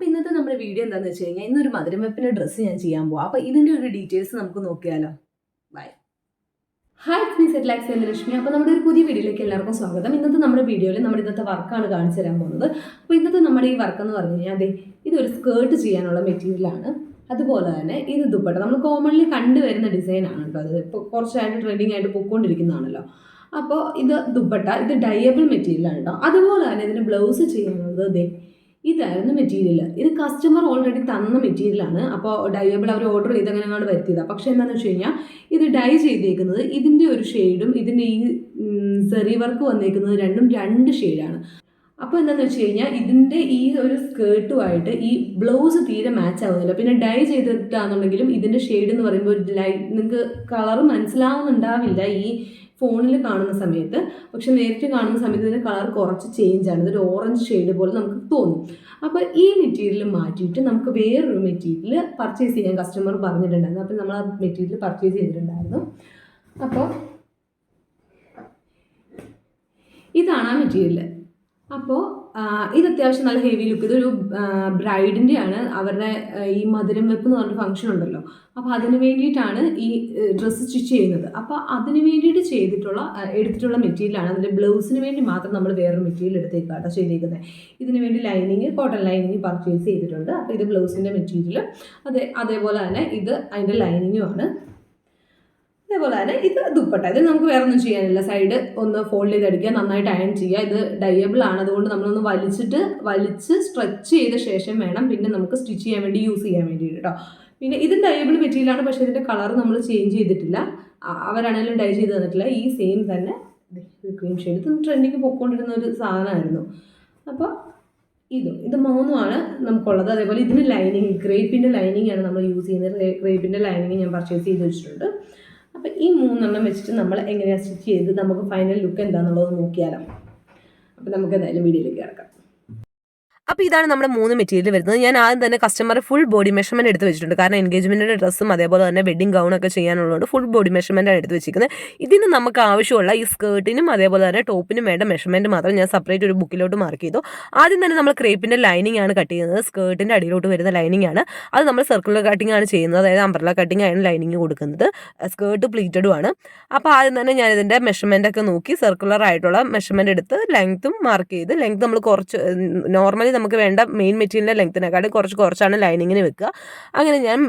അപ്പോൾ ഇന്നത്തെ നമ്മുടെ വീഡിയോ എന്താണെന്ന് വെച്ച് കഴിഞ്ഞാൽ ഇന്നൊരു മധുരം വെപ്പിന്റെ ഡ്രസ്സ് ഞാൻ ചെയ്യാൻ പോവാം. അപ്പോൾ ഇതിന്റെ ഒരു ഡീറ്റെയിൽസ് നമുക്ക് നോക്കിയാലോ? ബൈ ഹായ് മീ സെറ്റ്ലാക്സ് എന്ന ലക്ഷ്മി അപ്പോൾ നമ്മുടെ ഒരു പുതിയ വീഡിയോയിലേക്ക് എല്ലാവർക്കും സ്വാഗതം. ഇന്നത്തെ നമ്മുടെ വീഡിയോയിൽ നമ്മുടെ ഇന്നത്തെ വർക്കാണ് കാണിച്ചു തരാൻ പോകുന്നത്. അപ്പോൾ ഇന്നത്തെ നമ്മുടെ ഈ വർക്ക് എന്ന് പറഞ്ഞു കഴിഞ്ഞാൽ അതെ ഇതൊരു സ്കേർട്ട് ചെയ്യാനുള്ള മെറ്റീരിയലാണ് അതുപോലെ തന്നെ ഇത് ദുപ്പട്ട. നമ്മൾ കോമൺലി കണ്ടുവരുന്ന ഡിസൈനാണ് കേട്ടോ അത്. ഇപ്പോൾ കുറച്ചായിട്ട് ട്രെൻഡിങ് ആയിട്ട് പൊയ്ക്കൊണ്ടിരിക്കുന്നതാണല്ലോ. അപ്പോൾ ഇത് ദുപ്പട്ട ഇത് ഡയബിൾ മെറ്റീരിയലാണ് കേട്ടോ. അതുപോലെ തന്നെ ഇതിന് ബ്ലൗസ് ചെയ്യുന്നത് ദേ ഇതായിരുന്നു മെറ്റീരിയൽ ഇത് കസ്റ്റമർ ഓൾറെഡി തന്ന മെറ്റീരിയലാണ് അപ്പോൾ ഡയബിൾ അവർ ഓർഡർ ചെയ്ത് അങ്ങനെ അങ്ങോട്ട് വരുത്തിയതാണ് പക്ഷേ എന്താണെന്ന് വെച്ച് കഴിഞ്ഞാൽ ഇത് ഡൈ ചെയ്തേക്കുന്നത് ഇതിന്റെ ഒരു ഷെയ്ഡും ഇതിന്റെ ഈ സെറി വർക്ക് വന്നേക്കുന്നത് രണ്ടും രണ്ട് ഷെയ്ഡാണ് അപ്പോൾ എന്താണെന്ന് വെച്ച് കഴിഞ്ഞാൽ ഇതിന്റെ ഈ ഒരു സ്കേർട്ടുമായിട്ട് ഈ ബ്ലൗസ് തീരെ മാച്ച് ആവുന്നില്ല. പിന്നെ ഡൈ ചെയ്തിട്ടാണെന്നുണ്ടെങ്കിലും ഇതിന്റെ ഷെയ്ഡ് എന്ന് പറയുമ്പോൾ ലൈറ്റ് നിങ്ങൾക്ക് കളർ മനസ്സിലാവുന്നുണ്ടാവില്ല ഈ ഫോണിൽ കാണുന്ന സമയത്ത്. പക്ഷെ നേരിട്ട് കാണുന്ന സമയത്ത് ഇതിന്റെ കളർ കുറച്ച് ചേഞ്ച് ആണ്. ഇതൊരു ഓറഞ്ച് ഷെയ്ഡ് പോലെ നമുക്ക് തോന്നും. അപ്പോൾ ഈ മെറ്റീരിയൽ മാറ്റിയിട്ട് നമുക്ക് വേറൊരു മെറ്റീരിയൽ പർച്ചേസ് ചെയ്യാൻ കസ്റ്റമർ പറഞ്ഞിട്ടുണ്ടായിരുന്നു. അപ്പോൾ നമ്മൾ ആ മെറ്റീരിയൽ പർച്ചേസ് ചെയ്തിട്ടുണ്ടായിരുന്നു. അപ്പോൾ ഇതാണ് ആ മെറ്റീരിയൽ അപ്പോൾ ഇത് അത്യാവശ്യം നല്ല ഹെവി ലുക്ക് ഇതൊരു ബ്രൈഡിന്റെ ആണ് അവരുടെ ഈ മധുരം വെപ്പ് എന്ന് പറഞ്ഞ ഫംഗ്ഷൻ ഉണ്ടല്ലോ. അപ്പോൾ അതിന് വേണ്ടിയിട്ടാണ് ഈ ഡ്രസ്സ് സ്റ്റിച്ച് ചെയ്യുന്നത്. അപ്പോൾ അതിന് വേണ്ടിയിട്ട് ചെയ്തിട്ടുള്ള എടുത്തിട്ടുള്ള മെറ്റീരിയലാണ് അതിന്റെ ബ്ലൗസിന് വേണ്ടി മാത്രം നമ്മൾ വേറൊരു മെറ്റീരിയൽ എടുത്തേക്കാട്ടോ ചെയ്തേക്കുന്നത് ഇതിന് വേണ്ടി ലൈനിങ് കോട്ടൺ ലൈനിങ് പർച്ചേസ് ചെയ്തിട്ടുണ്ട്. അപ്പോൾ ഇത് ബ്ലൗസിന്റെ മെറ്റീരിയൽ അതേ അതേപോലെ തന്നെ ഇത് അതിന്റെ ലൈനിങ്ങുമാണ് അതേപോലെ തന്നെ ഇത് ദുപ്പട്ട. ഇത് നമുക്ക് വേറെ ഒന്നും ചെയ്യാനില്ല. സൈഡ് ഒന്ന് ഫോൾഡ് ചെയ്തെടുക്കുക നന്നായിട്ട് അയൺ ചെയ്യുക. ഇത് ഡയബിൾ ആണ്. അതുകൊണ്ട് നമ്മളൊന്ന് വലിച്ചിട്ട് വലിച്ച് സ്ട്രെച്ച് ചെയ്ത ശേഷം വേണം പിന്നെ നമുക്ക് സ്റ്റിച്ച് ചെയ്യാൻ വേണ്ടി യൂസ് ചെയ്യാൻ വേണ്ടിയിട്ട് കേട്ടോ പിന്നെ ഇത് ഡയബിൾ മെറ്റീരിയലാണ്. പക്ഷേ ഇതിന്റെ കളർ നമ്മൾ ചേഞ്ച് ചെയ്തിട്ടില്ല. അവരാണെങ്കിലും ഡൈ ചെയ്ത് തന്നിട്ടില്ല. ഈ സെയിം തന്നെ ക്രീം ഷെയ്ഡ് ഇത് ട്രെൻഡിങ് പൊക്കൊണ്ടിരുന്ന ഒരു സാധനമായിരുന്നു. അപ്പോൾ ഇതും. ഇത് മൂന്നുമാണ് നമുക്കുള്ളത്. അതേപോലെ ഇതിന് ലൈനിങ് ഗ്രേപ്പിന്റെ ലൈനിങ് ആണ് നമ്മൾ യൂസ് ചെയ്യുന്നത്. ഗ്രേപ്പിന്റെ ലൈനിങ് ഞാൻ പർച്ചേസ് ചെയ്ത് വെച്ചിട്ടുണ്ട്. അപ്പോൾ ഈ മൂന്നെണ്ണം വെച്ചിട്ട് നമ്മൾ എങ്ങനെയാണ് സ്റ്റിച്ച് ചെയ്ത് നമുക്ക് ഫൈനൽ ലുക്ക് എന്താണെന്നുള്ളത് നോക്കിയാലോ. അപ്പോൾ നമുക്ക് എന്തായാലും വീഡിയോയിലേക്ക് കിടക്കാം. അപ്പോൾ ഇതാണ് നമ്മുടെ മൂന്ന് മെറ്റീരിയൽ വരുന്നത്. ഞാൻ ആദ്യം തന്നെ കസ്റ്റമർ ഫുൾ ബോഡി മെഷർമെന്റ് എടുത്ത് വെച്ചിട്ടുണ്ട്. കാരണം എൻഗേജ്മെന്റിന്റെ ഡ്രസ്സും അതേപോലെ തന്നെ വെഡിങ് ഗൗണൊക്കെ ചെയ്യാനുള്ളതുകൊണ്ട് ഫുൾ ബോഡി മെഷർമെന്റാണ് എടുത്ത് വെച്ചിരിക്കുന്നത്. ഇതിന് നമുക്ക് ആവശ്യമുള്ള ഈ സ്കേർട്ടിനും അതേപോലെ തന്നെ ടോപ്പിനും വേണ്ട മെഷർമെന്റ് മാത്രം ഞാൻ സെപ്പറേറ്റ് ഒരു ബുക്കിലോട്ട് മാർക്ക് ചെയ്തു. ആദ്യം തന്നെ നമ്മൾ ക്രേപ്പിന്റെ ലൈനിങ് ആണ് കട്ട് ചെയ്യുന്നത്. സ്കേർട്ടിന്റെ അടിയിലോട്ട് വരുന്ന ലൈനിങ് ആണ്. അത് നമ്മൾ സർക്കുലർ കട്ടിംഗ് ആണ് ചെയ്യുന്നത്. അതായത് അംബ്രല കട്ടിംഗ് ആണ് ലൈനിങ് കൊടുക്കുന്നത്. സ്കേർട്ട് പ്ലീറ്റഡും ആണ്. അപ്പോൾ ആദ്യം തന്നെ ഞാൻ ഇതിന്റെ മെഷർമെന്റ് ഒക്കെ നോക്കി സർക്കുലർ ആയിട്ടുള്ള മെഷർമെന്റ് എടുത്ത് ലെങ്ത്തും മാർക്ക് ചെയ്ത് ലെങ്ത് നമ്മൾ കുറച്ച് നോർമലി നമുക്ക് വേണ്ട മെയിൻ മെറ്റീരിയലിന്റെ ലെങ്ത്തിനെക്കാട്ടും കുറച്ച് കുറച്ചാണ് ലൈനിങ്ങിന് വെക്കുക. അങ്ങനെ ഞാൻ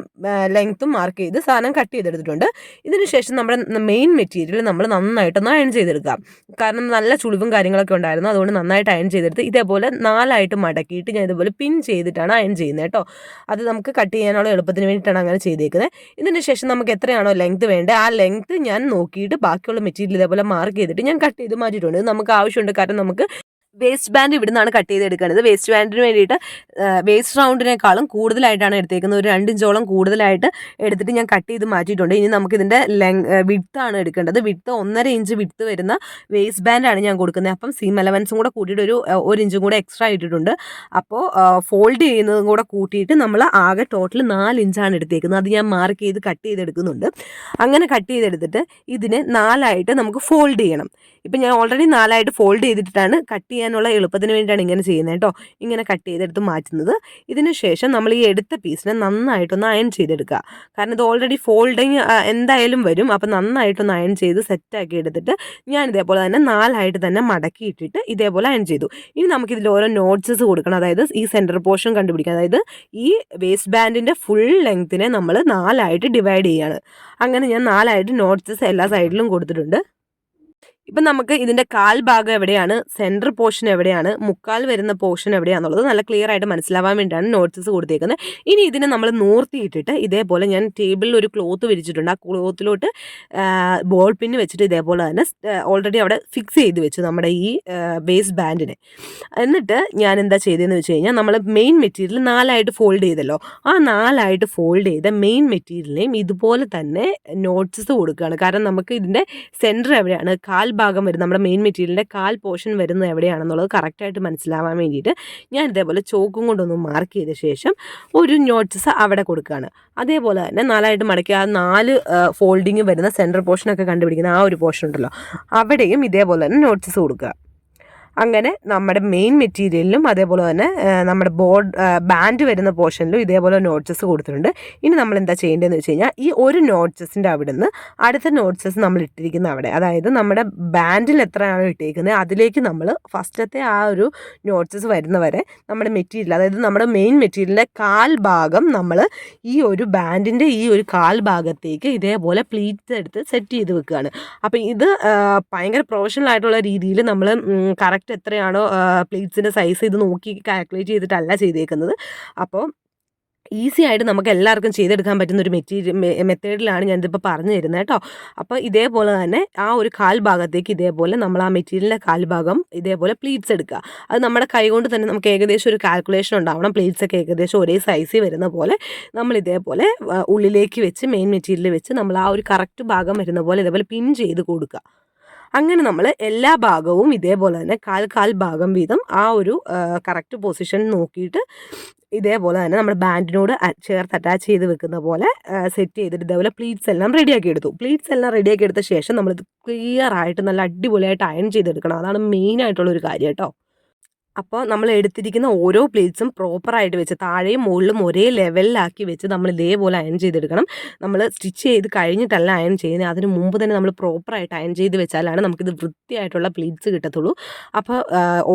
ലെങ്ത്തും മാർക്ക് ചെയ്ത് സാധനം കട്ട് ചെയ്തെടുത്തിട്ടുണ്ട്. ഇതിന് ശേഷം നമ്മുടെ മെയിൻ മെറ്റീരിയൽ നമ്മൾ നന്നായിട്ടൊന്ന് അയൺ ചെയ്തെടുക്കാം കാരണം നല്ല ചുളിവും കാര്യങ്ങളൊക്കെ ഉണ്ടായിരുന്നു. അതുകൊണ്ട് നന്നായിട്ട് അയൺ ചെയ്തെടുത്ത് ഇതേപോലെ നാലായിട്ട് മടക്കിയിട്ട് ഞാൻ ഇതുപോലെ പിൻ ചെയ്തിട്ടാണ് അയൺ ചെയ്യുന്നത് കേട്ടോ. അത് നമുക്ക് കട്ട് ചെയ്യാനുള്ള എളുപ്പത്തിന് വേണ്ടിയിട്ടാണ് അങ്ങനെ ചെയ്തേക്കുന്നത് ഇതിന് ശേഷം നമുക്ക് എത്രയാണോ ലെങ്ത് വേണ്ടത് ആ ലെങ്ത് ഞാൻ നോക്കിയിട്ട് ബാക്കിയുള്ള മെറ്റീരിയൽ ഇതേപോലെ മാർക്ക് ചെയ്തിട്ട് ഞാൻ കട്ട് ചെയ്ത് മാറ്റിയിട്ടുണ്ട്. നമുക്ക് ആവശ്യമുണ്ട്. കാരണം നമുക്ക് വേസ്റ്റ് ബാൻഡ് ഇവിടെ നിന്നാണ് കട്ട് ചെയ്തെടുക്കുന്നത് വേസ്റ്റ് ബാൻഡിന് വേണ്ടിയിട്ട് വേസ്റ്റ് റൗണ്ടിനേക്കാളും കൂടുതലായിട്ടാണ് എടുത്തേക്കുന്നത്. ഒരു രണ്ടിഞ്ചോളം കൂടുതലായിട്ട് എടുത്തിട്ട് ഞാൻ കട്ട് ചെയ്ത് മാറ്റിയിട്ടുണ്ട്. ഇനി നമുക്ക് ഇതിന്റെ ലെങ് വിട്താണ് എടുക്കേണ്ടത്. വിട്ട് ഒന്നര ഇഞ്ച് വിട്ട് വരുന്ന വേസ്റ്റ് ബാൻഡാണ് ഞാൻ കൊടുക്കുന്നത്. അപ്പം സീം അലവൻസും കൂടെ കൂട്ടിയിട്ട് ഒരു ഒരു ഇഞ്ചും കൂടെ എക്സ്ട്രാ ഇട്ടിട്ടുണ്ട്. അപ്പോൾ ഫോൾഡ് ചെയ്യുന്നതും കൂടെ കൂട്ടിയിട്ട് നമ്മൾ ആകെ ടോട്ടൽ നാല് ഇഞ്ചാണ് എടുത്തേക്കുന്നത്. അത് ഞാൻ മാർക്ക് ചെയ്ത് കട്ട് ചെയ്തെടുക്കുന്നുണ്ട്. അങ്ങനെ കട്ട് ചെയ്തെടുത്തിട്ട് ഇതിനെ നാലായിട്ട് നമുക്ക് ഫോൾഡ് ചെയ്യണം. ഇപ്പം ഞാൻ ഓൾറെഡി നാലായിട്ട് ഫോൾഡ് ചെയ്തിട്ടാണ് കട്ട് ചെയ്യാനുള്ള എളുപ്പത്തിന് വേണ്ടിയിട്ടാണ് ഇങ്ങനെ ചെയ്യുന്നത് കേട്ടോ. ഇങ്ങനെ കട്ട് ചെയ്തെടുത്ത് മാറ്റുന്നത്. ഇതിന് ശേഷം നമ്മൾ ഈ എടുത്ത പീസിനെ നന്നായിട്ടൊന്ന് അയൺ ചെയ്തെടുക്കുക. കാരണം ഇത് ഓൾറെഡി ഫോൾഡിങ് എന്തായാലും വരും. അപ്പോൾ നന്നായിട്ടൊന്ന് അയൺ ചെയ്ത് സെറ്റാക്കി എടുത്തിട്ട് ഞാൻ ഇതേപോലെ തന്നെ നാലായിട്ട് തന്നെ മടക്കി ഇട്ടിട്ട് ഇതേപോലെ അയൺ ചെയ്തു. ഇനി നമുക്കിതിൽ ഓരോ നോട്ട്സസ് കൊടുക്കണം. അതായത് ഈ സെന്റർ പോർഷൻ കണ്ടുപിടിക്കുക. അതായത് ഈ വേസ്റ്റ് ബാൻഡിന്റെ ഫുൾ ലെങ്ത്തിനെ നമ്മൾ നാലായിട്ട് ഡിവൈഡ് ചെയ്യാണ്. അങ്ങനെ ഞാൻ നാലായിട്ട് നോട്ട്സസ് എല്ലാ സൈഡിലും കൊടുത്തിട്ടുണ്ട്. ഇപ്പം നമുക്ക് ഇതിന്റെ കാൽ ഭാഗം എവിടെയാണ്? സെന്റർ പോർഷൻ എവിടെയാണ്? മുക്കാൽ വരുന്ന പോർഷൻ എവിടെയാണെന്നുള്ളത് നല്ല ക്ലിയർ ആയിട്ട് മനസ്സിലാവാൻ വേണ്ടിയാണ് നോട്ട്സ് കൊടുത്തേക്കുന്നത്. ഇനി ഇതിനെ നമ്മൾ നൂർത്തിയിട്ടിട്ട് ഇതേപോലെ ഞാൻ ടേബിളിൽ ഒരു ക്ലോത്ത് വിരിച്ചിട്ടുണ്ട്. ആ ക്ലോത്തിലോട്ട് ബോൾ പിന്ന് വെച്ചിട്ട് ഇതേപോലെ തന്നെ ഓൾറെഡി അവിടെ ഫിക്സ് ചെയ്ത് വെച്ചു നമ്മുടെ ഈ ബേസ് ബാൻഡിനെ എന്നിട്ട് ഞാൻ എന്താ ചെയ്തതെന്ന് വെച്ച് കഴിഞ്ഞാൽ നമ്മൾ മെയിൻ മെറ്റീരിയൽ നാലായിട്ട് ഫോൾഡ് ചെയ്തല്ലോ. ആ നാലായിട്ട് ഫോൾഡ് ചെയ്ത മെയിൻ മെറ്റീരിയലിനെയും ഇതുപോലെ തന്നെ നോട്ട്സ് കൊടുക്കുകയാണ്. കാരണം നമുക്ക് ഇതിന്റെ സെന്റർ എവിടെയാണ്? കാൽ ഭാഗം വരും നമ്മുടെ മെയിൻ മെറ്റീരിയലിന്റെ കാൽ പോർഷൻ വരുന്നത് എവിടെയാണെന്നുള്ളത് കറക്റ്റായിട്ട് മനസ്സിലാവാൻ വേണ്ടിയിട്ട് ഞാൻ ഇതേപോലെ ചോക്കും കൊണ്ടൊന്ന് മാർക്ക് ചെയ്ത ശേഷം ഒരു നോട്ട്സ് അവിടെ കൊടുക്കുകയാണ് അതേപോലെ തന്നെ നാലായിട്ട് മടക്കി ആ നാല് ഫോൾഡിങ് വരുന്ന സെന്റർ പോർഷനൊക്കെ കണ്ടുപിടിക്കുന്ന ആ ഒരു പോർഷൻ ഉണ്ടല്ലോ അവിടെയും ഇതേപോലെ തന്നെ നോട്ട്സ് കൊടുക്കുക. അങ്ങനെ നമ്മുടെ മെയിൻ മെറ്റീരിയലിലും അതേപോലെ തന്നെ നമ്മുടെ ബോർഡ് ബാൻഡ് വരുന്ന പോർഷനിലും ഇതേപോലെ നോട്ട്സസ് കൊടുത്തിട്ടുണ്ട്. ഇനി നമ്മൾ എന്താ ചെയ്യേണ്ടതെന്ന് വെച്ച് കഴിഞ്ഞാൽ ഈ ഒരു നോട്ട്സസിന്റെ അവിടെ നിന്ന് അടുത്ത നോട്ട്സസ് നമ്മൾ ഇട്ടിരിക്കുന്ന അവിടെ അതായത് നമ്മുടെ ബാൻഡിൽ എത്രയാണോ ഇട്ടിരിക്കുന്നത് അതിലേക്ക് നമ്മൾ ഫസ്റ്റത്തെ ആ ഒരു നോട്ട്സസ് വരുന്നവരെ നമ്മുടെ മെറ്റീരിയൽ അതായത് നമ്മുടെ മെയിൻ മെറ്റീരിയലിന്റെ കാൽ ഭാഗം നമ്മൾ ഈ ഒരു ബാൻഡിന്റെ ഈ ഒരു കാൽ ഭാഗത്തേക്ക് ഇതേപോലെ പ്ലീറ്റ്സ് എടുത്ത് സെറ്റ് ചെയ്ത് വെക്കുകയാണ്. അപ്പോൾ ഇത് ഭയങ്കര പ്രൊഫഷണൽ ആയിട്ടുള്ള രീതിയിൽ നമ്മൾ കറക്റ്റ് എത്രയാണോ പ്ലേറ്റ്സിന്റെ സൈസ് ഇത് നോക്കി കാൽക്കുലേറ്റ് ചെയ്തിട്ടല്ല ചെയ്തേക്കുന്നത്. അപ്പോൾ ഈസി ആയിട്ട് നമുക്ക് എല്ലാവർക്കും ചെയ്തെടുക്കാൻ പറ്റുന്ന ഒരു മെറ്റീരിയൽ മെത്തേഡിലാണ് ഞാനിതിപ്പോൾ പറഞ്ഞു തരുന്നത് കേട്ടോ. അപ്പോൾ ഇതേപോലെ തന്നെ ആ ഒരു കാൽ ഭാഗത്തേക്ക് ഇതേപോലെ നമ്മൾ ആ മെറ്റീരിയലിന്റെ കാൽ ഭാഗം ഇതേപോലെ പ്ലീറ്റ്സ് എടുക്കുക. അത് നമ്മുടെ കൈ കൊണ്ട് തന്നെ നമുക്ക് ഏകദേശം ഒരു കാൽക്കുലേഷൻ ഉണ്ടാവണം. പ്ലീറ്റ്സ് ഒക്കെ ഏകദേശം ഒരേ സൈസിൽ വരുന്ന പോലെ നമ്മൾ ഇതേപോലെ ഉള്ളിലേക്ക് വെച്ച് മെയിൻ മെറ്റീരിയൽ വെച്ച് നമ്മൾ ആ ഒരു കറക്റ്റ് ഭാഗം വരുന്ന പോലെ ഇതേപോലെ പിൻ ചെയ്ത് കൊടുക്കുക. അങ്ങനെ നമ്മൾ എല്ലാ ഭാഗവും ഇതേപോലെ തന്നെ കാൽ കാൽ ഭാഗം വീതം ആ ഒരു കറക്റ്റ് പൊസിഷൻ നോക്കിയിട്ട് ഇതേപോലെ തന്നെ നമ്മൾ ബാൻഡിനോട് ചേർത്ത് അറ്റാച്ച് ചെയ്ത് വെക്കുന്ന പോലെ സെറ്റ് ചെയ്തിട്ട് ഇതേപോലെ പ്ലീറ്റ്സ് എല്ലാം റെഡിയാക്കി എടുത്തു. പ്ലീറ്റ്സ് എല്ലാം റെഡിയാക്കി എടുത്ത ശേഷം നമ്മളിത് ക്ലിയർ ആയിട്ട് നല്ല അടിപൊളിയായിട്ട് അയൺ ചെയ്തെടുക്കണം. അതാണ് മെയിൻ ആയിട്ടുള്ള ഒരു കാര്യം കേട്ടോ. അപ്പോൾ നമ്മൾ എടുത്തിരിക്കുന്ന ഓരോ പ്ലേറ്റ്സും പ്രോപ്പറായിട്ട് വെച്ച് താഴെയും മുകളിലും ഒരേ ലെവലിലാക്കി വെച്ച് നമ്മൾ ഇതേപോലെ അയൺ ചെയ്തെടുക്കണം. നമ്മൾ സ്റ്റിച്ച് ചെയ്ത് കഴിഞ്ഞിട്ടല്ല അയൺ ചെയ്യുന്നത്. അതിന് മുമ്പ് തന്നെ നമ്മൾ പ്രോപ്പറായിട്ട് അയൺ ചെയ്ത് വെച്ചാലാണ് നമുക്കിത് വൃത്തിയായിട്ടുള്ള പ്ലേറ്റ്സ് കിട്ടത്തുള്ളൂ. അപ്പോൾ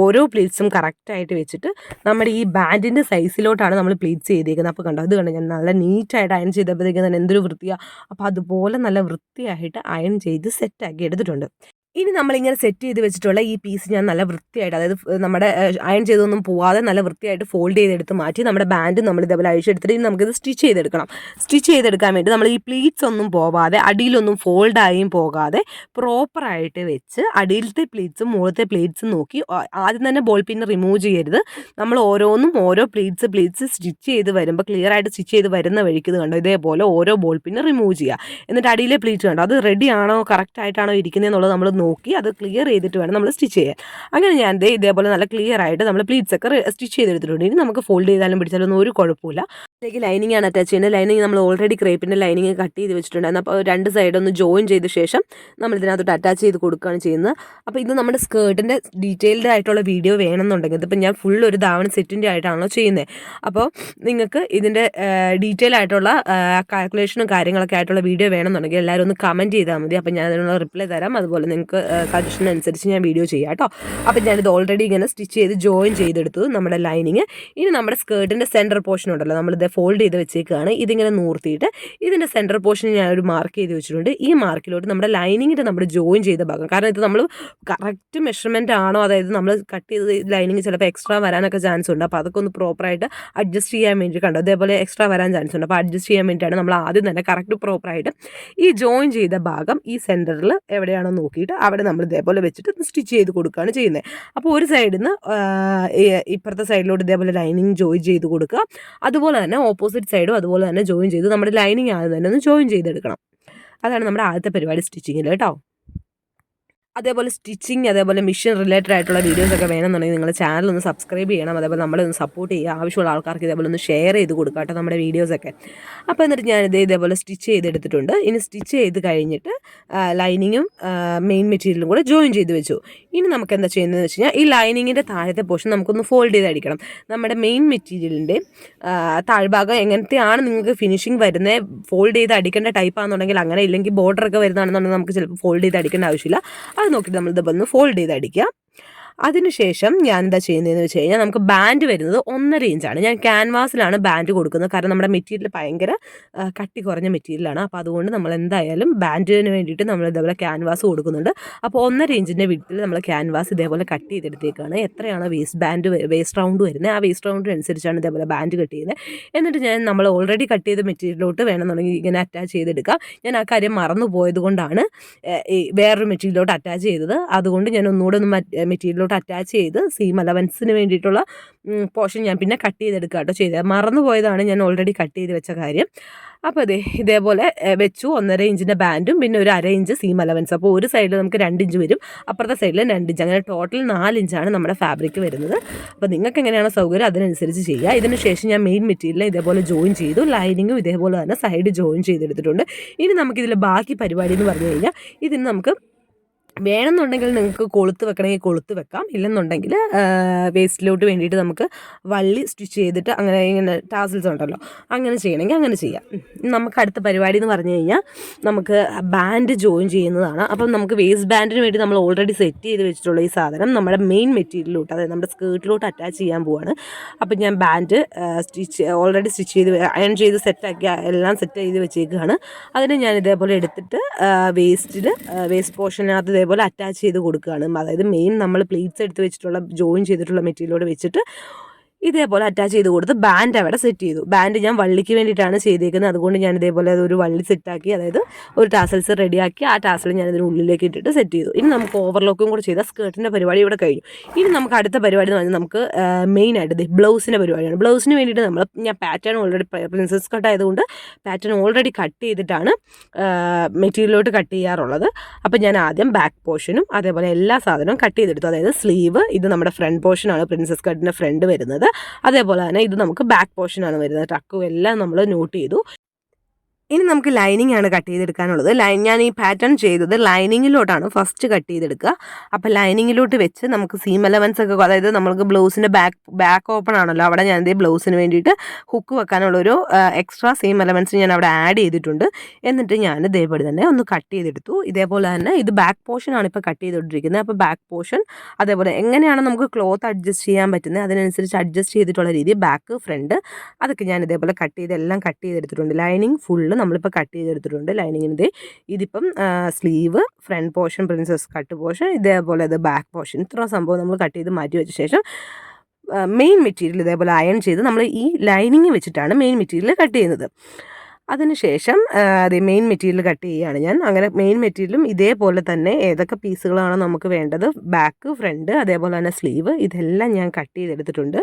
ഓരോ പ്ലേറ്റ്സും കറക്റ്റായിട്ട് വെച്ചിട്ട് നമ്മുടെ ഈ ബാൻഡിന്റെ സൈസിലോട്ടാണ് നമ്മൾ പ്ലേറ്റ്സ് ചെയ്തേക്കുന്നത്. അപ്പോൾ കണ്ടോ അത് കണ്ടോ ഞാൻ നല്ല നീറ്റായിട്ട് അയൺ ചെയ്തപ്പോഴത്തേക്കും തന്നെ എന്തൊരു വൃത്തിയാണ് അപ്പോൾ അതുപോലെ നല്ല വൃത്തിയായിട്ട് അയൺ ചെയ്ത് സെറ്റാക്കി എടുത്തിട്ടുണ്ട്. ഇനി നമ്മളിങ്ങനെ സെറ്റ് ചെയ്ത് വെച്ചിട്ടുള്ള ഈ പീസ് ഞാൻ നല്ല വൃത്തിയായിട്ട് അതായത് നമ്മുടെ അയൺ ചെയ്തൊന്നും പോവാതെ നല്ല വൃത്തിയായിട്ട് ഫോൾഡ് ചെയ്തെടുത്ത് മാറ്റി നമ്മുടെ ബാൻഡ് നമ്മൾ ഇതേപോലെ അഴിച്ചെടുത്തിട്ട് ഇനി നമുക്കിത് സ്റ്റിച്ച് ചെയ്തെടുക്കണം. സ്റ്റിച്ച് ചെയ്തെടുക്കാൻ വേണ്ടി നമ്മൾ ഈ പ്ലീറ്റ്സ് ഒന്നും പോവാതെ അടിയിലൊന്നും ഫോൾഡായും പോകാതെ പ്രോപ്പറായിട്ട് വെച്ച് അടിയിലത്തെ പ്ലീറ്റ്സും മുകളിലത്തെ പ്ലീറ്റ്സും നോക്കി ആദ്യം തന്നെ ബോൾ പിന്നെ റിമൂവ് ചെയ്യരുത്. നമ്മൾ ഓരോന്നും ഓരോ പ്ലീറ്റ്സ് പ്ലീറ്റ്സ് സ്റ്റിച്ച് ചെയ്ത് വരുമ്പോൾ ക്ലിയർ ആയിട്ട് സ്റ്റിച്ച് ചെയ്ത് വരുന്ന വഴിക്ക് ഇത് കണ്ടോ ഇതേപോലെ ഓരോ ബോൾ പിന്നെ റിമൂവ് ചെയ്യുക. എന്നിട്ട് അടിയിലെ പ്ലീറ്റ് കണ്ടോ അത് റെഡി ആണോ കറക്റ്റ് ആയിട്ടാണോ ഇരിക്കുന്നത് എന്നുള്ളത് നമ്മൾ നോക്കി അത് ക്ലിയർ ചെയ്തിട്ട് വേണം നമ്മൾ സ്റ്റിച്ച് ചെയ്യാൻ. അങ്ങനെ ഞാൻ ദേ ഇതേപോലെ നല്ല ക്ലിയർ ആയിട്ട് നമ്മൾ പ്ലീറ്റ്സ് ഒക്കെ സ്റ്റിച്ച് ചെയ്തെടുത്തിട്ടുണ്ട്. ഇനി നമുക്ക് ഫോൾഡ് ചെയ്താലും പിടിച്ചാലും ഒന്നും ഒരു കുഴപ്പമില്ല. ഇതിലേക്ക് ലൈനിങ് ആണ് അറ്റാച്ച് ചെയ്യുന്നത്. ലൈനിങ് നമ്മൾ ഓൾറെഡി ക്രേപ്പിന്റെ ലൈനിങ് കട്ട് ചെയ്ത് വെച്ചിട്ടുണ്ടായിരുന്നു. അപ്പോൾ രണ്ട് സൈഡ് ഒന്ന് ജോയിൻ ചെയ്ത ശേഷം നമ്മൾ ഇതിനകത്തോട്ട് അറ്റാച്ച് ചെയ്ത് കൊടുക്കുകയാണ് ചെയ്യുന്നത്. അപ്പോൾ ഇത് നമ്മുടെ സ്കേർട്ടിന്റെ ഡീറ്റെയിൽഡ് ആയിട്ടുള്ള വീഡിയോ വേണമെന്നുണ്ടെങ്കിൽ ഇതിപ്പോൾ ഞാൻ ഫുൾ ഒരു ധാവണ സെറ്റിന്റെ ആയിട്ടാണല്ലോ ചെയ്യുന്നത് അപ്പോൾ നിങ്ങൾക്ക് ഇതിന്റെ ഡീറ്റെയിൽ ആയിട്ടുള്ള കാൽക്കുലേഷനും കാര്യങ്ങളൊക്കെ ആയിട്ടുള്ള വീഡിയോ വേണമെന്നുണ്ടെങ്കിൽ എല്ലാവരും ഒന്ന് കമന്റ് ചെയ്താൽ മതി. അപ്പോൾ ഞാൻ അതിനുള്ള റിപ്ലൈ തരാം. അതുപോലെ നിങ്ങൾക്ക് സജഷൻ അനുസരിച്ച് ഞാൻ വീഡിയോ ചെയ്യാം കേട്ടോ. അപ്പം ഞാനിത് ഓൾറെഡി ഇങ്ങനെ സ്റ്റിച്ച് ചെയ്ത് ജോയിൻ ചെയ്തെടുത്തു നമ്മുടെ ലൈനിങ് ഇനി നമ്മുടെ സ്കേർട്ടിന്റെ സെന്റർ പോർഷൻ ഉണ്ടല്ലോ നമ്മളിത് ഫോൾഡ് ചെയ്ത് വെച്ചേക്കാണ്. ഇതിങ്ങനെ നൂർത്തിയിട്ട് ഇതിന്റെ സെന്റർ പോർഷൻ ഞാൻ ഒരു മാർക്ക് ചെയ്ത് വെച്ചിട്ടുണ്ട്. ഈ മാർക്കിലോട്ട് നമ്മുടെ ലൈനിങ്ങിന്റെ നമ്മൾ ജോയിൻ ചെയ്ത ഭാഗം. കാരണം ഇത് നമ്മൾ കറക്റ്റ് മെഷർമെന്റ് ആണോ അതായത് നമ്മൾ കട്ട് ചെയ്ത് ലൈനിങ് ചിലപ്പോൾ എക്സ്ട്രാ വരാനൊക്കെ ചാൻസ് ഉണ്ട്. അപ്പോൾ അതൊക്കെ ഒന്ന് പ്രോപ്പറായിട്ട് അഡ്ജസ്റ്റ് ചെയ്യാൻ വേണ്ടി കണ്ടു? അതേപോലെ എക്സ്ട്രാ വരാൻ ചാൻസ് ഉണ്ട്. അപ്പോൾ അഡ്ജസ്റ്റ് ചെയ്യാൻ വേണ്ടിയിട്ടാണ് നമ്മൾ ആദ്യം തന്നെ കറക്റ്റ് പ്രോപ്പറായിട്ട് ഈ ജോയിൻ ചെയ്ത ഭാഗം ഈ സെന്ററിൽ എവിടെയാണോ നോക്കിയിട്ട് അവിടെ നമ്മൾ ഇതേപോലെ വെച്ചിട്ട് സ്റ്റിച്ച് ചെയ്ത് കൊടുക്കുകയാണ് ചെയ്യുന്നത്. അപ്പോൾ ഒരു സൈഡിൽ നിന്ന് ഇപ്പുറത്തെ സൈഡിലോട്ട് ഇതേപോലെ ലൈനിങ് ജോയിൻ ചെയ്ത് കൊടുക്കുക. അതുപോലെ തന്നെ ഓപ്പോസിറ്റ് സൈഡും അതുപോലെ തന്നെ ജോയിൻ ചെയ്ത് നമ്മുടെ ലൈനിങ് ആദ്യം തന്നെ ഒന്ന് ജോയിൻ ചെയ്തെടുക്കണം. അതാണ് നമ്മുടെ ആദ്യത്തെ പരിപാടി സ്റ്റിച്ചിങ്ങിൽ കേട്ടോ. അതേപോലെ സ്റ്റിച്ചിങ് അതേപോലെ മിഷൻ റിലേറ്റഡ് ആയിട്ടുള്ള വീഡിയോസ് ഒക്കെ വേണമെന്നുണ്ടെങ്കിൽ നിങ്ങൾ ചാനൽ ഒന്ന് സബ്സ്ക്രൈബ് ചെയ്യണം. അതേപോലെ നമ്മളെ ഒന്ന് സപ്പോർട്ട് ചെയ്യുക. ആവശ്യമുള്ള ആൾക്കാർക്ക് ഇതേപോലെ ഒന്ന് ഷെയർ ചെയ്ത് കൊടുക്കുക കേട്ടോ നമ്മുടെ വീഡിയോസൊക്കെ അപ്പോൾ എന്നിട്ട് ഞാൻ ഇതേ ഇതേപോലെ സ്റ്റിച്ച് ചെയ്തെടുത്തിട്ടുണ്ട്. ഇനി സ്റ്റിച്ച് ചെയ്ത് കഴിഞ്ഞിട്ട് ലൈനിങ്ങും മെയിൻ മെറ്റീരിയലും കൂടെ ജോയിൻ ചെയ്ത് വെച്ചു. ഇനി നമുക്ക് എന്താ ചെയ്യുന്നതെന്ന് വെച്ച് കഴിഞ്ഞാൽ ഈ ലൈനിങ്ങിന്റെ താഴത്തെ പോർഷൻ നമുക്കൊന്ന് ഫോൾഡ് ചെയ്ത് അടിക്കണം നമ്മുടെ മെയിൻ മെറ്റീരിയലിന്റെ താഴ്ഭാഗം എങ്ങനത്തെയാണ് നിങ്ങൾക്ക് ഫിനിഷിങ് വരുന്നത് ഫോൾഡ് ചെയ്ത് അടിക്കേണ്ട ടൈപ്പാണെന്നുണ്ടെങ്കിൽ അങ്ങനെ ഇല്ലെങ്കിൽ ബോർഡർ ഒക്കെ വരുന്നതാണെന്നുണ്ടെങ്കിൽ നമുക്ക് ചിലപ്പോൾ ഫോൾഡ് ചെയ്ത് അടിക്കേണ്ട ആവശ്യമില്ല. അത് നോക്കിയിട്ട് നമ്മൾ ഇത് ഒന്ന് ഫോൾഡ് ചെയ്ത് അടിക്കുക. അതിനുശേഷം ഞാൻ എന്താ ചെയ്യുന്നതെന്ന് വെച്ച് കഴിഞ്ഞാൽ നമുക്ക് ബാൻഡ് വരുന്നത് ഒന്നര ഇഞ്ചാണ്. ഞാൻ ക്യാൻവാസിലാണ് ബാൻഡ് കൊടുക്കുന്നത്. കാരണം നമ്മുടെ മെറ്റീരിയൽ ഭയങ്കര കട്ടി കുറഞ്ഞ മെറ്റീരിയലാണ്. അപ്പോൾ അതുകൊണ്ട് നമ്മൾ എന്തായാലും ബാൻഡിന് വേണ്ടിയിട്ട് നമ്മൾ ഇതേപോലെ ക്യാൻവാസ് കൊടുക്കുന്നുണ്ട്. അപ്പോൾ ഒന്നര ഇഞ്ചിന്റെ വിട്ടിൽ നമ്മൾ ക്യാൻവാസ് ഇതേപോലെ കട്ട് ചെയ്തെടുത്തേക്കാണ്. എത്രയാണോ വേസ്റ്റ് ബാൻഡ് വേസ്റ്റ് റൗണ്ട് വരുന്നത്. ആ വേസ്റ്റ് റൗണ്ടിനനുസരിച്ചാണ് ഇതേപോലെ ബാൻഡ് കട്ട് ചെയ്യുന്നത്. എന്നിട്ട് ഞാൻ നമ്മൾ ഓൾറെഡി കട്ട് ചെയ്ത മെറ്റീരിയലോട്ട് വേണമെന്നുണ്ടെങ്കിൽ ഇങ്ങനെ അറ്റാച്ച് ചെയ്തെടുക്കാം ഞാൻ ആ കാര്യം മറന്നു പോയത് കൊണ്ടാണ് വേറൊരു മെറ്റീരിയലോട്ട് അറ്റാച്ച് ചെയ്തത്. അതുകൊണ്ട് ഞാൻ ഒന്നുകൂടെ ഒന്ന് മെറ്റീരിയലോട്ട് അറ്റാച്ച് ചെയ്ത് സീം അലവൻസിന് വേണ്ടിയിട്ടുള്ള പോർഷൻ ഞാൻ പിന്നെ കട്ട് ചെയ്തെടുക്കുക കേട്ടോ ചെയ്തത് മറന്നു പോയതാണ് ഞാൻ ഓൾറെഡി കട്ട് ചെയ്ത് വെച്ച കാര്യം. അപ്പോൾ അതെ ഇതേപോലെ വെച്ചു. ഒന്നര ഇഞ്ചിന്റെ ബാൻഡും പിന്നെ ഒരു അര ഇഞ്ച് സീം അലവൻസ് അപ്പോൾ ഒരു സൈഡിൽ നമുക്ക് രണ്ട് ഇഞ്ച് വരും. അപ്പുറത്തെ സൈഡിൽ രണ്ട് ഇഞ്ച് അങ്ങനെ ടോട്ടൽ നാല് ഇഞ്ചാണ് നമ്മുടെ ഫാബ്രിക് വരുന്നത്. അപ്പോൾ നിങ്ങൾക്ക് എങ്ങനെയാണ് സൗകര്യം? അതിനനുസരിച്ച് ചെയ്യുക ഇതിന് ശേഷം ഞാൻ മെയിൻ മെറ്റീരിയൽ ഇതേപോലെ ജോയിൻ ചെയ്തു. ലൈനിങ്ങും ഇതേപോലെ തന്നെ സൈഡ് ജോയിൻ ചെയ്തെടുത്തിട്ടുണ്ട്. ഇനി നമുക്കിതിൽ ബാക്കി പരിപാടി എന്ന് പറഞ്ഞു കഴിഞ്ഞാൽ ഇതിന് നമുക്ക് വേണമെന്നുണ്ടെങ്കിൽ നിങ്ങൾക്ക് കൊളുത്ത് വെക്കണമെങ്കിൽ കൊളുത്ത് വെക്കാം. ഇല്ലെന്നുണ്ടെങ്കിൽ വേസ്റ്റിലോട്ട് വേണ്ടിയിട്ട് നമുക്ക് വള്ളി സ്റ്റിച്ച് ചെയ്തിട്ട് അങ്ങനെ ഇങ്ങനെ ടാസിൽസ് ഉണ്ടല്ലോ അങ്ങനെ ചെയ്യണമെങ്കിൽ അങ്ങനെ ചെയ്യാം. നമുക്ക് അടുത്ത പരിപാടി എന്ന് പറഞ്ഞു കഴിഞ്ഞാൽ നമുക്ക് ബാൻഡ് ജോയിൻ ചെയ്യുന്നതാണ്. അപ്പം നമുക്ക് വേസ്റ്റ് ബാൻഡിന് വേണ്ടി നമ്മൾ ഓൾറെഡി സെറ്റ് ചെയ്ത് വെച്ചിട്ടുള്ള ഈ സാധനം നമ്മുടെ മെയിൻ മെറ്റീരിയലിലോട്ട് അതായത് നമ്മുടെ സ്കേർട്ടിലോട്ട് അറ്റാച്ച് ചെയ്യാൻ പോവാണ്. അപ്പം ഞാൻ ബാൻഡ് സ്റ്റിച്ച് ഓൾറെഡി സ്റ്റിച്ച് ചെയ്ത് അയൺ ചെയ്ത് സെറ്റാക്കി എല്ലാം സെറ്റ് ചെയ്ത് വെച്ചേക്കുകയാണ് അതിനെ ഞാൻ ഇതേപോലെ എടുത്തിട്ട് വേസ്റ്റിൽ വേസ്റ്റ് പോർഷനകത്ത് ഇതേപോലെ അറ്റാച്ച് ചെയ്ത് കൊടുക്കുകയാണ്. അതായത് മെയിൻ നമ്മൾ പ്ലേറ്റ്സ് എടുത്ത് വെച്ചിട്ടുള്ള ജോയിൻ ചെയ്തിട്ടുള്ള മെറ്റീരിയലോട് വെച്ചിട്ട് ഇതേപോലെ അറ്റാച്ച് ചെയ്ത് കൊടുത്ത് ബാൻഡ് അവിടെ സെറ്റ് ചെയ്തു. ബാൻഡ് ഞാൻ വള്ളിക്ക് വേണ്ടിയിട്ടാണ് ചെയ്തേക്കുന്നത്. അതുകൊണ്ട് ഞാൻ ഇതേപോലെ ഒരു വള്ളി സെറ്റാക്കി അതായത് ഒരു ടാസൽസ് റെഡിയാക്കി ആ ടാസൽ ഞാൻ ഇതിന് ഉള്ളിലേക്ക് ഇട്ടിട്ട് സെറ്റ് ചെയ്തു. ഇനി നമുക്ക് ഓവർലോക്കും കൂടെ ചെയ്താൽ സ്കേർട്ടിന്റെ പരിപാടി ഇവിടെ കഴിഞ്ഞു. ഇനി നമുക്ക് അടുത്ത പരിപാടി എന്ന് പറഞ്ഞാൽ നമുക്ക് മെയിൻ മെയിനായിട്ട് ബ്ലൗസിന്റെ പരിപാടിയാണ്. ബ്ലൗസിന് വേണ്ടിയിട്ട് നമ്മൾ ഞാൻ പാറ്റേൺ ഓൾറെഡി പ്രിൻസസ് കട്ട് ആയതുകൊണ്ട് പാറ്റേൺ ഓൾറെഡി കട്ട് ചെയ്തിട്ടാണ് മെറ്റീരിയലോട്ട് കട്ട് ചെയ്യാറുള്ളത്. അപ്പോൾ ഞാൻ ആദ്യം ബാക്ക് പോർഷനും അതേപോലെ എല്ലാ സാധനവും കട്ട് ചെയ്തെടുത്തു. അതായത് സ്ലീവ് ഇത് നമ്മുടെ ഫ്രണ്ട് പോർഷനാണ് പ്രിൻസസ് കട്ടിന്റെ ഫ്രണ്ട് വരുന്നത്. അതേപോലെ തന്നെ ഇത് നമുക്ക് ബാക്ക് പോർഷനാണ് വരുന്നത്. ടക്കും എല്ലാം നമ്മൾ നോട്ട് ചെയ്തു. ഇനി നമുക്ക് ലൈനിങ് ആണ് കട്ട് ചെയ്തെടുക്കാനുള്ളത്. ലൈൻ ഞാൻ ഈ പാറ്റേൺ ചെയ്തത് ലൈനിങ്ങിലോട്ടാണ് ഫസ്റ്റ് കട്ട് ചെയ്തെടുക്കുക. അപ്പോൾ ലൈനിങ്ങിലോട്ട് വെച്ച് നമുക്ക് സീം എലവൻസ് ഒക്കെ അതായത് നമുക്ക് ബ്ലൗസിന്റെ ബാക്ക് ബാക്ക് ഓപ്പൺ ആണല്ലോ. അവിടെ ഞാൻ ഇതേ ബ്ലൗസിന് വേണ്ടിയിട്ട് ഹുക്ക് വെക്കാനുള്ളൊരു എക്സ്ട്രാ സീം എലവൻസ് ഞാൻ അവിടെ ആഡ് ചെയ്തിട്ടുണ്ട്. എന്നിട്ട് ഞാൻ ഇതേപോലെ തന്നെ ഒന്ന് കട്ട് ചെയ്തെടുത്തു. ഇതേപോലെ തന്നെ ഇത് ബാക്ക് പോർഷൻ ആണ് ഇപ്പോൾ കട്ട് ചെയ്തുകൊണ്ടിരിക്കുന്നത് അപ്പോൾ ബാക്ക് പോർഷൻ അതേപോലെ എങ്ങനെയാണ് നമുക്ക് ക്ലോത്ത് അഡ്ജസ്റ്റ് ചെയ്യാൻ പറ്റുന്നത്? അതിനനുസരിച്ച് അഡ്ജസ്റ്റ് ചെയ്തിട്ടുള്ള രീതി ബാക്ക് ഫ്രണ്ട് അതൊക്കെ ഞാൻ ഇതേപോലെ കട്ട് ചെയ്ത് എല്ലാം കട്ട് ചെയ്തെടുത്തിട്ടുണ്ട്. ലൈനിങ് ഫുള്ള് നമ്മളിപ്പോൾ കട്ട് ചെയ്തെടുത്തിട്ടുണ്ട്. ലൈനിങ്ങിന്റെ ഇതിപ്പം sleeve front portion princess cut portion ഇതേപോലെ അത് ബാക്ക് പോർഷൻ ഇത്ര സംഭവം നമ്മൾ കട്ട് ചെയ്ത് മാറ്റി വെച്ച ശേഷം മെയിൻ മെറ്റീരിയൽ ഇതേപോലെ അയൺ ചെയ്ത് നമ്മൾ ഈ ലൈനിങ് വെച്ചിട്ടാണ് മെയിൻ മെറ്റീരിയൽ കട്ട് ചെയ്യുന്നത്. അതിനുശേഷം അതെ മെയിൻ മെറ്റീരിയൽ കട്ട് ചെയ്യുകയാണ് ഞാൻ. അങ്ങനെ മെയിൻ മെറ്റീരിയലും ഇതേപോലെ തന്നെ ഏതൊക്കെ പീസുകളാണോ നമുക്ക് വേണ്ടത്? ബാക്ക് ഫ്രണ്ട് അതേപോലെ തന്നെ സ്ലീവ് ഇതെല്ലാം ഞാൻ കട്ട് ചെയ്തെടുത്തിട്ടുണ്ട്.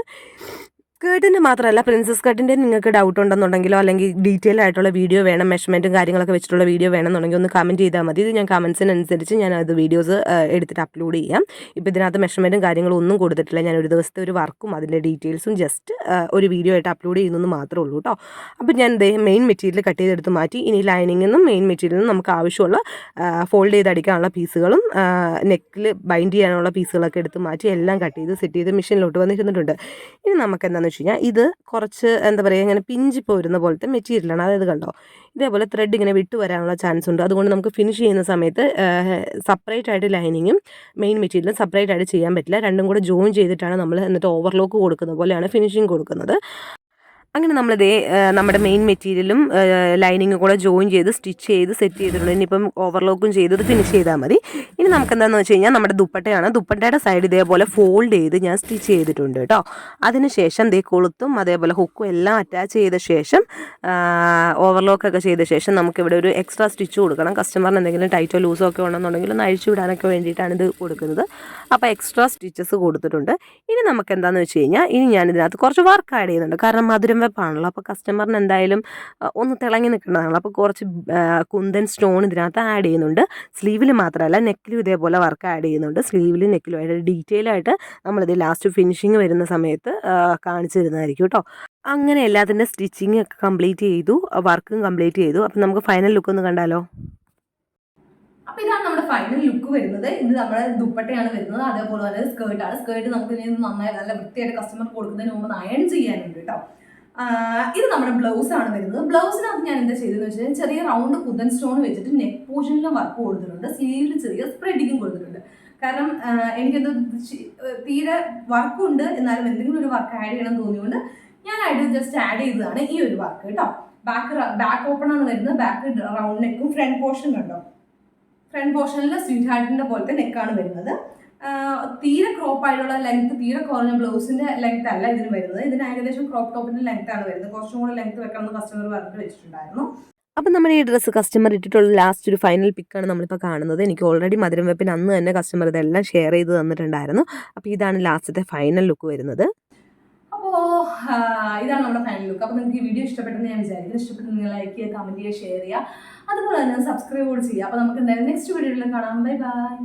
സ്കേർട്ടിന്റെ മാത്രമല്ല പ്രിൻസസ് സ്കേർട്ടിന്റെ നിങ്ങൾക്ക് ഡൗട്ട് ഉണ്ടെന്നുണ്ടെങ്കിലോ അല്ലെങ്കിൽ ഡീറ്റെയിൽ ആയിട്ടുള്ള വീഡിയോ വേണം മെഷർമെന്റും കാര്യങ്ങളൊക്കെ വെച്ചിട്ടുള്ള വീഡിയോ വേണമെന്നുണ്ടെങ്കിൽ ഒന്ന് കമന്റ് ചെയ്താൽ മതി. ഇത് ഞാൻ കമൻസിനനുസരിച്ച് ഞാൻ അത് വീഡിയോസ് എടുത്തിട്ട് അപ്ലോഡ് ചെയ്യാം. ഇപ്പോൾ ഇതിനകത്ത് മെഷർമെന്റും കാര്യങ്ങളും ഒന്നും കൊടുത്തിട്ടില്ല. ഞാൻ ഒരു ദിവസത്തെ ഒരു വർക്കും അതിന്റെ ഡീറ്റെയിൽസും ജസ്റ്റ് ഒരു വീഡിയോ ആയിട്ട് അപ്ലോഡ് ചെയ്യുന്നെന്ന് മാത്രമേ ഉള്ളൂ കേട്ടോ അപ്പോൾ ഞാൻ ദേ മെയിൻ മെറ്റീരിയൽ കട്ട് ചെയ്തെടുത്ത് മാറ്റി. ഇനി ലൈനിങ്ങിൽ നിന്നും മെയിൻ മെറ്റീരിയലിൽ നിന്നും നമുക്ക് ആവശ്യമുള്ള ഫോൾഡ് ചെയ്ത് അടിക്കാനുള്ള പീസുകളും നെക്കിൽ ബൈൻഡ് ചെയ്യാനുള്ള പീസുകളൊക്കെ എടുത്ത് മാറ്റി എല്ലാം കട്ട് ചെയ്ത് സെറ്റ് ചെയ്ത് മെഷീനിലോട്ട് വന്നിരുന്നിട്ടുണ്ട്. ഇനി നമുക്ക് എന്താണെന്ന് വെച്ച്. കഴിഞ്ഞാൽ ഇത് കുറച്ച് എന്താ പറയുക ഇങ്ങനെ പിഞ്ചി പോരുന്ന പോലത്തെ മെറ്റീരിയലാണ്. അതായത് കണ്ടോ ഇതേപോലെ ത്രെഡ് ഇങ്ങനെ വിട്ടു വരാനുള്ള ചാൻസ് ഉണ്ട്. അതുകൊണ്ട് നമുക്ക് ഫിനിഷ് ചെയ്യുന്ന സമയത്ത് സെപ്പറേറ്റ് ആയിട്ട് ലൈനിങ്ങും മെയിൻ മെറ്റീരിയലും സെപ്പറേറ്റ് ആയിട്ട് ചെയ്യാൻ പറ്റില്ല. രണ്ടും കൂടെ ജോയിൻ ചെയ്തിട്ടാണ് നമ്മൾ എന്നിട്ട് ഓവർലോക്ക് കൊടുക്കുന്ന പോലെയാണ് ഫിനിഷിങ് കൊടുക്കുന്നത്. അങ്ങനെ നമ്മൾ നമ്മളിതേ നമ്മുടെ മെയിൻ മെറ്റീരിയലും ലൈനിങ്ങും കൂടെ ജോയിൻ ചെയ്ത് സ്റ്റിച്ച് ചെയ്ത് സെറ്റ് ചെയ്തിട്ടുണ്ട്. ഇനിയിപ്പം ഓവർലോക്കും ചെയ്തത് ഫിനിഷ് ചെയ്താൽ മതി. ഇനി നമുക്ക് എന്താണെന്ന് വെച്ച് കഴിഞ്ഞാൽ നമ്മുടെ ദുപ്പട്ടയാണ്. ദുപ്പട്ടയുടെ സൈഡ് ഇതേപോലെ ഫോൾഡ് ചെയ്ത് ഞാൻ സ്റ്റിച്ച് ചെയ്തിട്ടുണ്ട് കേട്ടോ. അതിനുശേഷം ദേ കൊളുത്തും അതേപോലെ ഹുക്കും എല്ലാം അറ്റാച്ച് ചെയ്ത ശേഷം ഓവർലോക്കൊക്കെ ചെയ്ത ശേഷം നമുക്കിവിടെ ഒരു എക്സ്ട്രാ സ്റ്റിച്ച് കൊടുക്കണം. കസ്റ്റമറിന് എന്തെങ്കിലും ടൈറ്റോ ലൂസോ ഒക്കെ ഉണ്ടെന്നുണ്ടെങ്കിൽ ഒന്ന് അഴിച്ചു വിടാനൊക്കെ വേണ്ടിയിട്ടാണ് ഇത് കൊടുക്കുന്നത്. അപ്പോൾ എക്സ്ട്രാ സ്റ്റിച്ചസ് കൊടുത്തിട്ടുണ്ട്. ഇനി നമുക്ക് എന്താണെന്ന് വെച്ച് കഴിഞ്ഞാൽ ഇനി ഞാൻ ഇതിനകത്ത് കുറച്ച് വർക്ക് ആഡ് ചെയ്യുന്നുണ്ട്. കാരണം മധുരം വെപ്പാണല്ലോ അപ്പോൾ കസ്റ്റമറിന് എന്തായാലും ഒന്ന് തിളങ്ങി നിൽക്കേണ്ടതാണല്ലോ അപ്പോൾ കുറച്ച് കുന്തൻ സ്റ്റോൺ ഇതിനകത്ത് ആഡ് ചെയ്യുന്നുണ്ട്. സ്ലീവിൽ മാത്രമല്ല നെക്കിലും ഇതേപോലെ വർക്ക് ആഡ് ചെയ്യുന്നുണ്ട്. സ്ലീവിലും നെക്കിലും ആയിട്ട് ഡീറ്റെയിൽ ആയിട്ട് നമ്മളിത് ലാസ്റ്റ് ഫിനിഷിങ് വരുന്ന സമയത്ത് കാണിച്ചു തരുന്നതായിരിക്കും കേട്ടോ അങ്ങനെ എല്ലാത്തിന്റെ സ്റ്റിച്ചിങ് ഒക്കെ കംപ്ലീറ്റ് ചെയ്തു വർക്കും കംപ്ലീറ്റ് ചെയ്തു. അപ്പം നമുക്ക് ഫൈനൽ ലുക്ക് ഒന്ന് കണ്ടാലോ? അപ്പോൾ ഇതാണ് നമ്മുടെ ഫൈനൽ ലുക്ക് വരുന്നത്. ഇത് നമ്മുടെ ദുപ്പട്ടയാണ് വരുന്നത്. അതേപോലെ തന്നെ സ്കേർട്ടാണ് സ്കേർട്ട് നമുക്ക് ഇനി നന്നായി നല്ല വൃത്തിയായിട്ട് കസ്റ്റമർ കൊടുക്കുന്നതിന് മുമ്പ് അയൺ ചെയ്യാനുണ്ട് കേട്ടോ ഇത് നമ്മുടെ ബ്ലൗസ് ആണ് വരുന്നത്. ബ്ലൗസിനകത്ത് ഞാൻ എന്താ ചെയ്തതെന്ന് വെച്ചാൽ ചെറിയ റൗണ്ട് കുതൻ സ്റ്റോൺ വെച്ചിട്ട് നെക്ക് പോർഷനിലും വർക്ക് കൊടുത്തിട്ടുണ്ട്. സ്ലീവിൽ ചെറിയ സ്പ്രെഡിങ്ങും കൊടുത്തിട്ടുണ്ട്. കാരണം എനിക്കത് തീരെ വർക്കുണ്ട് എന്നാലും എന്തെങ്കിലും ഒരു വർക്ക് ആഡ് ചെയ്യണം തോന്നിയുകൊണ്ട് ഞാനായിട്ട് ജസ്റ്റ് ആഡ് ചെയ്തതാണ് ഈ ഒരു വർക്ക് കേട്ടോ. ബാക്ക് ബാക്ക് ഓപ്പൺ ആണ് വരുന്നത്. ബാക്ക് റൗണ്ട് നെക്കും ഫ്രണ്ട് പോർഷൻ കണ്ടോ? ഫ്രണ്ട് പോർഷനിൽ സ്വീറ്റ് ഹാർട്ടിന്റെ പോലത്തെ നെക്കാണ് വരുന്നത്. തീരെ ക്രോപ്പ് ആയിട്ടുള്ള ലെങ്ത് തീരെ കുറഞ്ഞ ബ്ലൗസിന്റെ ലെങ്ത് അല്ല ഇതിന് വരുന്നത്. ഇതിന് ഏകദേശം ക്രോപ്പ് ടോപ്പിന്റെ ലെങ്ത് ആണ് വരുന്നത്. കുറച്ചും കൂടെ ലെങ്ത് വെക്കണം എന്ന് കസ്റ്റമർ പറഞ്ഞിട്ട് വെച്ചിട്ടുണ്ടായിരുന്നു. അപ്പം നമ്മൾ ഈ ഡ്രസ്സ് കസ്റ്റമർ ഇട്ടിട്ടുള്ള ലാസ്റ്റ് ഒരു ഫൈനൽ പിക്കാണ് നമ്മളിപ്പോൾ കാണുന്നത്. എനിക്ക് ഓൾറെഡി മധുരം വെപ്പിന് അന്ന് തന്നെ കസ്റ്റമർ ഇതെല്ലാം ഷെയർ ചെയ്ത് തന്നിട്ടുണ്ടായിരുന്നു. അപ്പോൾ ഇതാണ് ലാസ്റ്റത്തെ ഫൈനൽ ലുക്ക് വരുന്നത്. അപ്പോൾ ഇതാണ് നമ്മുടെ ഫൈനൽ ലുക്ക് അപ്പോൾ നിങ്ങൾക്ക് ഈ വീഡിയോ ഇഷ്ടപ്പെട്ടെന്ന് ഞാൻ വിചാരിക്കുന്നു. ഇഷ്ടപ്പെട്ട് നിങ്ങൾ ലൈക്ക് ചെയ്യുക കമന്റ് ചെയ്യുക ഷെയർ ചെയ്യുക. അതുപോലെ തന്നെ സബ്സ്ക്രൈബ് കൂടി ചെയ്യുക. അപ്പോൾ നമുക്ക് എന്തായാലും നെക്സ്റ്റ് വീഡിയോയിൽ കാണാം. Bye bye